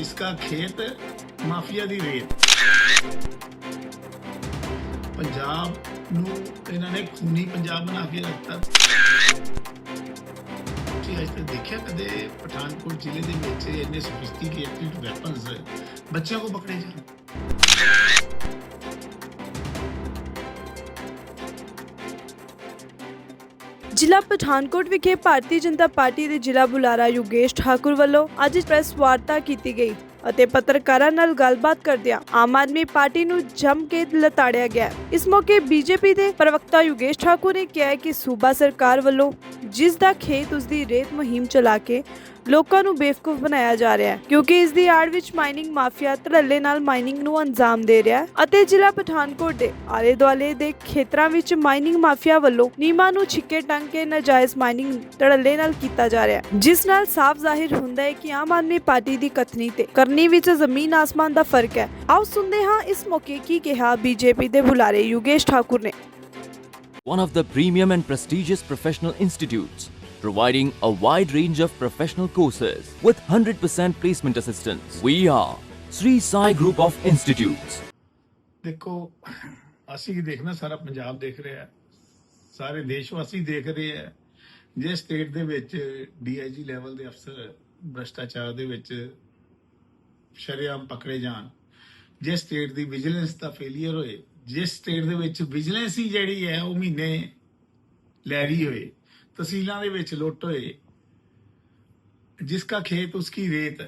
ਜਿਸਕਾ ਖੇਤ ਮਾਫੀਆ ਦੀ ਰੇਤ ਪੰਜਾਬ ਨੂੰ ਇਹਨਾਂ ਨੇ ਖੂਨੀ ਪੰਜਾਬ ਬਣਾ ਕੇ ਰੱਖਤਾ ਕੀ ਅੱਜ ਤੱਕ ਦੇਖਿਆ ਕਦੇ ਪਠਾਨਕੋਟ ਜ਼ਿਲ੍ਹੇ ਦੇ ਵਿੱਚ ਇੰਨੇ ਸੋਫਿਸਟੀਕੇਟਡ ਵੈਪਨਸ ਬੱਚਿਆਂ ਕੋ ਪਕੜੇ ਜਾਣ ਜ਼ਿਲ੍ਹਾ ਪਠਾਨਕੋਟ ਵਿਖੇ ਭਾਰਤੀ ਜਨਤਾ ਪਾਰਟੀ ਦੇ ਜ਼ਿਲ੍ਹਾ ਬੁਲਾਰਾ ਯੋਗੇਸ਼ ਠਾਕੁਰ ਵੱਲੋਂ ਅੱਜ ਪ੍ਰੈਸ ਵਾਰਤਾ ਕੀਤੀ ਗਈ। ਅਤੇ ਪੱਤਰਕਾਰਾਂ ਨਾਲ ਗੱਲਬਾਤ ਕਰਦਿਆਂ ਆਮ ਆਦਮੀ ਪਾਰਟੀ ਨੂੰ ਜੰਮ ਕੇ ਲਤਾੜਿਆ ਗਿਆ। ਇਸ ਮੌਕੇ ਬੀਜੇਪੀ ਦੇ ਪ੍ਰਵਕਤਾ ਯੋਗੇਸ਼ ਠਾਕੁਰ ਨੇ ਕਿਹਾ ਕਿ ਸੂਬਾ ਸਰਕਾਰ ਵੱਲੋਂ ਜਿਸ ਦਾ ਖੇਤ ਉਸ ਦੀ ਰੇਤ ਮੁਹਿੰਮ ਚਲਾ ਕੇ ਲੋਕਾਂ ਨੂੰ ਬੇਵਕੂਫ ਬਣਾਇਆ ਜਾ ਰਿਹਾ ਹੈ, ਕਿਉਂਕਿ ਇਸ ਦੀ ਆੜ ਵਿੱਚ ਮਾਈਨਿੰਗ ਮਾਫੀਆ ਧੜੱਲੇ ਨਾਲ ਮਾਈਨਿੰਗ ਨੂੰ ਅੰਜਾਮ ਦੇ ਰਿਹਾ ਹੈ ਅਤੇ ਜ਼ਿਲ੍ਹਾ ਪਠਾਨਕੋਟ ਦੇ ਆਲੇ ਦੁਆਲੇ ਦੇ ਖੇਤਰਾਂ ਵਿੱਚ ਮਾਈਨਿੰਗ ਮਾਫੀਆ ਵੱਲੋਂ ਨੀਮਾਂ ਨੂੰ ਛਿੱਕੇ ਟੰਗ ਕੇ ਨਾਜਾਇਜ਼ ਮਾਈਨਿੰਗ ਧੜੱਲੇ ਨਾਲ ਕੀਤਾ ਜਾ ਰਿਹਾ ਹੈ, ਜਿਸ ਨਾਲ ਸਾਫ਼ ਜ਼ਾਹਿਰ ਹੁੰਦਾ ਹੈ ਕਿ ਆਮ ਆਦਮੀ ਪਾਰਟੀ ਦੀ ਕਥਨੀ ਤੇ ਕਰਨੀ ਵਿੱਚ ਜ਼ਮੀਨ ਆਸਮਾਨ ਦਾ ਫ਼ਰਕ ਹੈ ਆਓ ਸੁਣਦੇ ਹਾਂ ਇਸ ਮੌਕੇ ਕੀ ਕਿਹਾ ਬੀਜੇਪੀ ਦੇ ਬੁਲਾਰੇ ਯੋਗੇਸ਼ ਠਾਕੁਰ ਨੇ one of the premium and prestigious professional institutes, providing a wide range of professional courses with 100% placement assistance. We are Sri Sai Group of Institutes. ਦੇਖੋ ਅਸੀਂ ਕੀ ਦੇਖਣਾ ਸਾਰਾ ਪੰਜਾਬ ਦੇਖ ਰਿਹਾ ਹੈ ਸਾਰੇ ਦੇਸ਼ ਵਾਸੀ ਦੇਖ ਰਹੇ ਹੈ ਜੇ ਸਟੇਟ ਦੇ ਵਿੱਚ ਡੀਆਈਜੀ ਲੈਵਲ ਦੇ ਅਫਸਰ ਭ੍ਰਸ਼ਟਾਚਾਰ ਦੇ ਵਿੱਚ ਸ਼ਰੇਆਮ ਪਕੜੇ ਜਾਣ। ਜਿਸ ਸਟੇਟ ਦੀ ਵਿਜੀਲੈਂਸ ਦਾ ਫੇਲਿਅਰ ਹੋਏ ਜਿਸ ਸਟੇਟ ਦੇ ਵਿੱਚ ਵਿਜੀਲੈਂਸ ਹੀ ਜਿਹੜੀ ਹੈ ਉਹ ਮਹੀਨੇ ਲੈ ਰਹੀ ਹੋਏ ਤਹਿਸੀਲਾਂ ਦੇ ਵਿੱਚ ਲੁੱਟ ਹੋਏ ਜਿਸਕਾ ਖੇਤ ਉਸकी ਰੇਤ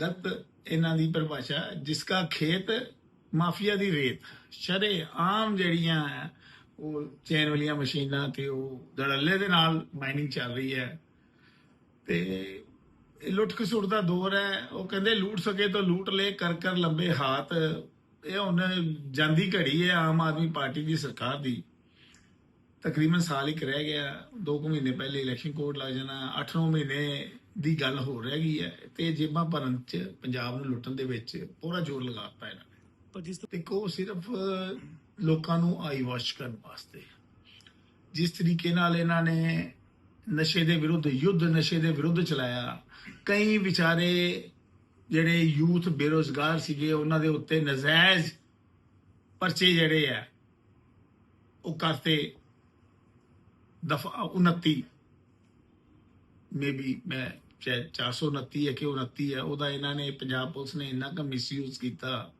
ਗਲਤ ਇਹਨਾਂ ਦੀ ਪਰਿਭਾਸ਼ਾ ਜਿਸਕਾ ਖੇਤ ਮਾਫੀਆ ਦੀ ਰੇਤ ਸ਼ਰੇ ਆਮ ਜਿਹੜੀਆਂ ਹੈ, ਉਹ ਚੈਨ ਵਾਲੀਆਂ ਮਸ਼ੀਨਾਂ ਤੇ ਉਹ ਦੜੱਲੇ ਦੇ ਨਾਲ ਮਾਈਨਿੰਗ ਚੱਲ ਰਹੀ ਹੈ। ਤੇ ਲੁੱਟ ਖਸੁੱਟ ਦਾ ਦੌਰ ਹੈ। ਉਹ ਕਹਿੰਦੇ ਲੂਟ ਸਕੇ ਤਾਂ ਲੂਟ ਲੈ ਕਰ ਕਰ ਲੰਬੇ ਹਾਥ। ਇਹ ਹੁਣ ਜਾਂਦੀ ਘੜੀ ਹੈ ਆਮ ਆਦਮੀ ਪਾਰਟੀ ਦੀ ਸਰਕਾਰ ਦੀ। ਤਕਰੀਬਨ ਸਾਲ ਇੱਕ ਰਹਿ ਗਿਆ। 2 ਮਹੀਨੇ ਪਹਿਲੇ ਇਲੈਕਸ਼ਨ ਕੋਡ ਲੱਗ ਜਾਣਾ। 8-9 ਮਹੀਨੇ ਦੀ ਗੱਲ ਹੋ ਰਹਿ ਗਈ ਹੈ। ਤੇ ਜੇਬਾਂ ਭਰਨ ਚ ਪੰਜਾਬ ਨੂੰ ਲੁੱਟਣ ਦੇ ਵਿੱਚ ਪੂਰਾ ਜ਼ੋਰ ਲਗਾਤਾ ਇਹਨਾਂ ਨੇ। ਪਰ ਜਿਸ ਤੇ ਕੋ ਸਿਰਫ ਲੋਕਾਂ ਨੂੰ ਆਈ ਵਾਸ਼ ਕਰਨ ਵਾਸਤੇ। ਜਿਸ ਤਰੀਕੇ ਨਾਲ ਇਹਨਾਂ ਨੇ ਨਸ਼ੇ ਦੇ ਵਿਰੁੱਧ, ਯੁੱਧ ਨਸ਼ੇ ਦੇ ਵਿਰੁੱਧ ਚਲਾਇਆ। ਕਈ ਵਿਚਾਰੇ ਜਿਹੜੇ ਯੂਥ ਬੇਰੋਜ਼ਗਾਰ ਸੀਗੇ, ਉਹਨਾਂ ਦੇ ਉੱਤੇ ਨਜਾਇਜ਼ ਪਰਚੇ ਜਿਹੜੇ ਆ, ਉਹ ਕਰਤੇ ਦਫਾ 29 ਮੇਬੀ ਮੈਂ ਚਾਹੇ 429 ਹੈ ਕਿ 29 ਹੈ, ਉਹਦਾ ਇਹਨਾਂ ਨੇ, ਪੰਜਾਬ ਪੁਲਿਸ ਨੇ ਇੰਨਾ ਕੁ ਮਿਸਯੂਜ਼ ਕੀਤਾ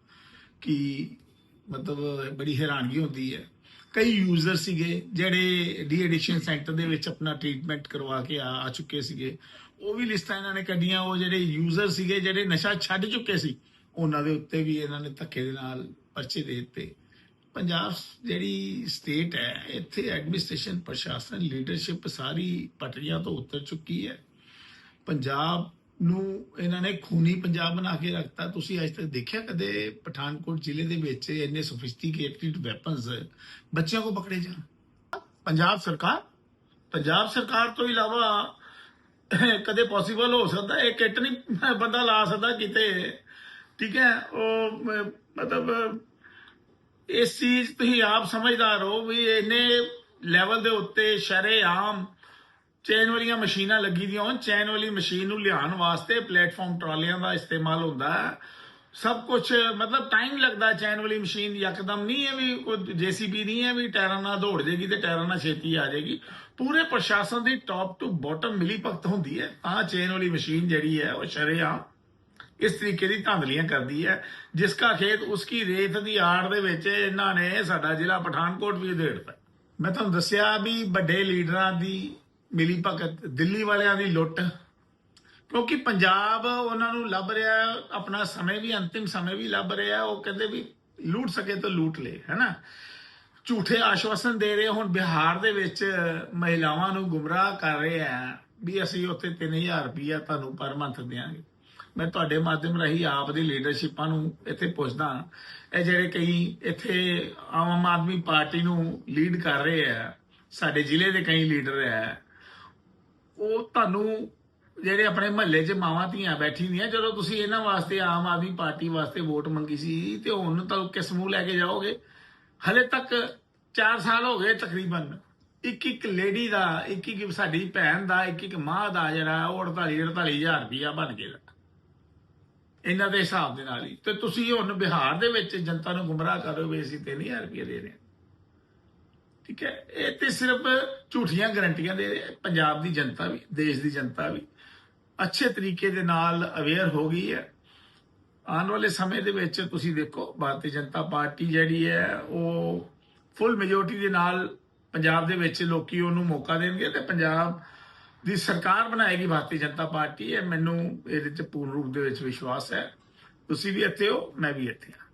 ਕਿ ਮਤਲਬ ਬੜੀ ਹੈਰਾਨਗੀ ਹੁੰਦੀ ਹੈ। ਕਈ ਯੂਜ਼ਰ ਸੀਗੇ ਜਿਹੜੇ ਡੀ ਐਡਿਕਸ਼ਨ ਸੈਂਟਰ ਦੇ ਵਿੱਚ ਆਪਣਾ ਟ੍ਰੀਟਮੈਂਟ ਕਰਵਾ ਕੇ ਆ ਆ ਚੁੱਕੇ ਸੀਗੇ। ਉਹ ਵੀ ਲਿਸਟਾਂ ਇਹਨਾਂ ਨੇ ਕੱਢੀਆਂ, ਉਹ ਜਿਹੜੇ ਯੂਜ਼ਰ ਸੀਗੇ, ਜਿਹੜੇ ਨਸ਼ਾ ਛੱਡ ਚੁੱਕੇ ਸੀ, ਉਹਨਾਂ ਦੇ ਉੱਤੇ ਵੀ ਇਹਨਾਂ ਨੇ ਧੱਕੇ ਦੇ ਨਾਲ ਪਰਚੇ ਦੇ ਦਿੱਤੇ। ਪੰਜਾਬ ਜਿਹੜੀ ਸਟੇਟ ਹੈ, ਇੱਥੇ ਐਡਮਿਨਿਸਟ੍ਰੇਸ਼ਨ ਪ੍ਰਸ਼ਾਸਨ ਲੀਡਰਸ਼ਿਪ ਸਾਰੀ ਪਟਰੀਆਂ ਤੋਂ ਉਤਰ ਚੁੱਕੀ ਹੈ। ਪੰਜਾਬ ਨੂੰ ਇਹਨਾਂ ਨੇ ਖੂਨੀ ਪੰਜਾਬ ਬਣਾ ਕੇ ਰੱਖਤਾ। ਤੁਸੀਂ ਅੱਜ ਤੱਕ ਦੇਖਿਆ ਕਦੇ ਪਠਾਨਕੋਟ ਜ਼ਿਲ੍ਹੇ ਦੇ ਵਿੱਚ ਇੰਨੇ ਸੋਫਿਸਟੀਕੇਟਡ ਵੈਪਨਸ ਬੱਚਿਆਂ ਕੋ ਪਕੜੇ ਜਾਣ? ਪੰਜਾਬ ਸਰਕਾਰ? ਪੰਜਾਬ ਸਰਕਾਰ ਤੋਂ ਇਲਾਵਾ ਕਦੇ ਪੋਸੀਬਲ ਹੋ ਸਕਦਾ, ਇਹ ਕਿਟ ਨਹੀਂ ਬੰਦਾ ਲਾ ਸਕਦਾ ਕਿਤੇ। ਠੀਕ ਹੈ, ਉਹ ਮਤਲਬ ਇਸ ਚੀਜ਼ ਤੁਸੀਂ ਆਪ ਸਮਝਦਾਰ ਹੋ ਵੀ ਇੰਨੇ ਲੈਵਲ ਦੇ ਉੱਤੇ ਸ਼ਰੇ ਆਮ ਚੈਨ ਵਾਲੀਆਂ ਮਸ਼ੀਨਾਂ ਲੱਗੀ ਦੀਆਂ ਹੋਣ, ਚੈਨ ਵਾਲੀ ਮਸ਼ੀਨ ਨੂੰ ਲਿਆਉਣ ਵਾਸਤੇ ਪਲੇਟਫਾਰਮ ਟਰਾਲੀਆਂ ਦਾ ਇਸਤੇਮਾਲ ਹੁੰਦਾ ਹੈ। ਸਭ ਕੁਝ ਮਤਲਬ ਟਾਈਮ ਲੱਗਦਾ ਚੈਨ ਵਾਲੀ ਮਸ਼ੀਨ ਯਕਦਮ ਨਹੀਂ ਹੈ ਵੀ ਕੋਈ ਜੀਸੀਬੀ ਨਹੀਂ ਹੈ ਵੀ ਟਾਇਰਾਂ ਨਾਲ ਦੌੜ ਜਾਏਗੀ ਤੇ ਟਾਇਰਾਂ ਨਾਲ ਛੇਤੀ ਆ ਜਾਏਗੀ ਪੂਰੇ ਪ੍ਰਸ਼ਾਸਨ ਦੀ ਟੌਪ ਟੂ ਬਾਟਮ ਮਿਲੀ ਭਗਤ ਹੁੰਦੀ ਹੈ, ਤਾਂ ਚੈਨ ਵਾਲੀ ਮਸ਼ੀਨ ਜਿਹੜੀ ਹੈ ਉਹ ਸ਼ਰੇਆਮ ਇਸ ਤਰੀਕੇ ਦੀ ਧਾਂਦਲੀਆਂ ਕਰਦੀ ਹੈ, ਜਿਸ ਕਾ ਖੇਤ ਉਸकी ਰੇਤ ਦੀ ਆੜ ਦੇ ਵਿੱਚ ਇਹਨਾਂ ਨੇ ਸਾਡਾ ਜ਼ਿਲ੍ਹਾ ਪਠਾਨਕੋਟ ਵੀ ਉਧੇੜਤਾ। ਮੈਂ ਤੁਹਾਨੂੰ ਦੱਸਿਆ ਵੀ ਵੱਡੇ ਲੀਡਰਾਂ ਦੀ ਮਿਲੀ ਭਗਤ, ਦਿੱਲੀ ਵਾਲਿਆਂ ਦੀ ਲੁੱਟ। ਕਿਉਂਕਿ ਪੰਜਾਬ ਉਹਨਾਂ ਨੂੰ ਲੱਭ ਰਿਹਾ, ਆਪਣਾ ਸਮੇਂ ਵੀ, ਅੰਤਿਮ ਸਮੇਂ ਵੀ ਲੱਭ ਰਿਹਾ। ਉਹ ਕਹਿੰਦੇ ਵੀ ਲੂਟ ਸਕੇ ਤਾਂ ਲੂਟ ਲੈ, ਹੈਨਾ? ਝੂਠੇ ਆਸ਼ਵਾਸਨ ਦੇ ਰਹੇ। ਹੁਣ ਬਿਹਾਰ ਦੇ ਵਿੱਚ ਮਹਿਲਾਵਾਂ ਨੂੰ ਗੁੰਮਰਾਹ ਕਰ ਰਹੇ ਆ ਵੀ ਅਸੀਂ ਉੱਥੇ 3000 ਰੁਪਇਆ ਤੁਹਾਨੂੰ ਪਰ ਮੰਥ ਦੇਵਾਂਗੇ ਮੈਂ ਤੁਹਾਡੇ ਮਾਧਿਅਮ ਰਾਹੀਂ ਆਪ ਦੀ ਲੀਡਰਸ਼ਿਪਾਂ ਨੂੰ ਇੱਥੇ ਪੁੱਛਦਾ ਇਹ ਜਿਹੜੇ ਕਈ ਇੱਥੇ ਆਮ ਆਦਮੀ ਪਾਰਟੀ ਨੂੰ ਲੀਡ ਕਰ ਰਹੇ ਆ, ਸਾਡੇ ਜ਼ਿਲ੍ਹੇ ਦੇ ਕਈ ਲੀਡਰ ਆ ਉਹ ਤੁਹਾਨੂੰ ਜਿਹੜੇ ਆਪਣੇ ਮਹੱਲੇ 'ਚ ਮਾਵਾਂ ਧੀਆਂ ਬੈਠੀ ਦੀਆਂ ਜਦੋਂ ਤੁਸੀਂ ਇਹਨਾਂ ਵਾਸਤੇ ਆਮ ਆਦਮੀ ਪਾਰਟੀ ਵਾਸਤੇ ਵੋਟ ਮੰਗੀ ਸੀ ਤੇ ਹੁਣ ਤਾਂ ਕਿਸ ਮੂੰਹ ਲੈ ਕੇ ਜਾਓਗੇ? ਹਲੇ ਤੱਕ 4 ਸਾਲ ਹੋ ਗਏ ਤਕਰੀਬਨ। ਇੱਕ ਇੱਕ ਲੇਡੀ ਦਾ, ਇੱਕ ਇੱਕ ਸਾਡੀ ਭੈਣ ਦਾ, ਇੱਕ ਇੱਕ ਮਾਂ ਦਾ ਜਿਹੜਾ ਉਹ 48 48000 ਰੁਪਇਆ ਬਣ ਗਿਆ। ਇਹਨਾਂ ਦੇ ਹਿਸਾਬ ਦੇ ਨਾਲ ਹੀ। ਤੇ ਤੁਸੀਂ ਹੁਣ ਬਿਹਾਰ ਦੇ ਵਿੱਚ ਜਨਤਾ ਨੂੰ ਗੁੰਮਰਾਹ ਕਰ ਰਹੇ ਹੋ ਵੀ ਅਸੀਂ 3000 ਰੁਪਏ ਦੇ ਰਹੇ ਹਾਂ। ਠੀਕ ਹੈ? ਇਹ ਤੇ ਸਿਰਫ ਝੂਠੀਆਂ ਗਰੰਟੀਆਂ ਦੇ ਪੰਜਾਬ ਦੀ ਜਨਤਾ ਵੀ, ਦੇਸ਼ ਦੀ ਜਨਤਾ ਵੀ ਅੱਛੇ ਤਰੀਕੇ ਦੇ ਨਾਲ ਅਵੇਅਰ ਹੋ ਗਈ ਹੈ। ਆਉਣ ਵਾਲੇ ਸਮੇਂ ਦੇ ਵਿੱਚ ਤੁਸੀਂ ਦੇਖੋ, ਭਾਰਤੀ ਜਨਤਾ ਪਾਰਟੀ ਜਿਹੜੀ ਹੈ, ਉਹ ਫੁੱਲ ਮੈਜੋਰਟੀ ਦੇ ਨਾਲ ਪੰਜਾਬ ਦੇ ਵਿੱਚ ਲੋਕੀ ਉਹਨੂੰ ਮੌਕਾ ਦੇਣਗੇ ਤੇ ਪੰਜਾਬ ਦੀ ਸਰਕਾਰ ਬਣਾਏਗੀ ਭਾਰਤੀ ਜਨਤਾ ਪਾਰਟੀ। ਇਹ ਮੈਨੂੰ ਇਹਦੇ ਚ ਪੂਰਨ ਰੂਪ ਦੇ ਵਿੱਚ ਵਿਸ਼ਵਾਸ ਹੈ। ਤੁਸੀਂ ਵੀ ਇੱਥੇ ਹੋ, ਮੈਂ ਵੀ ਇੱਥੇ ਹਾਂ।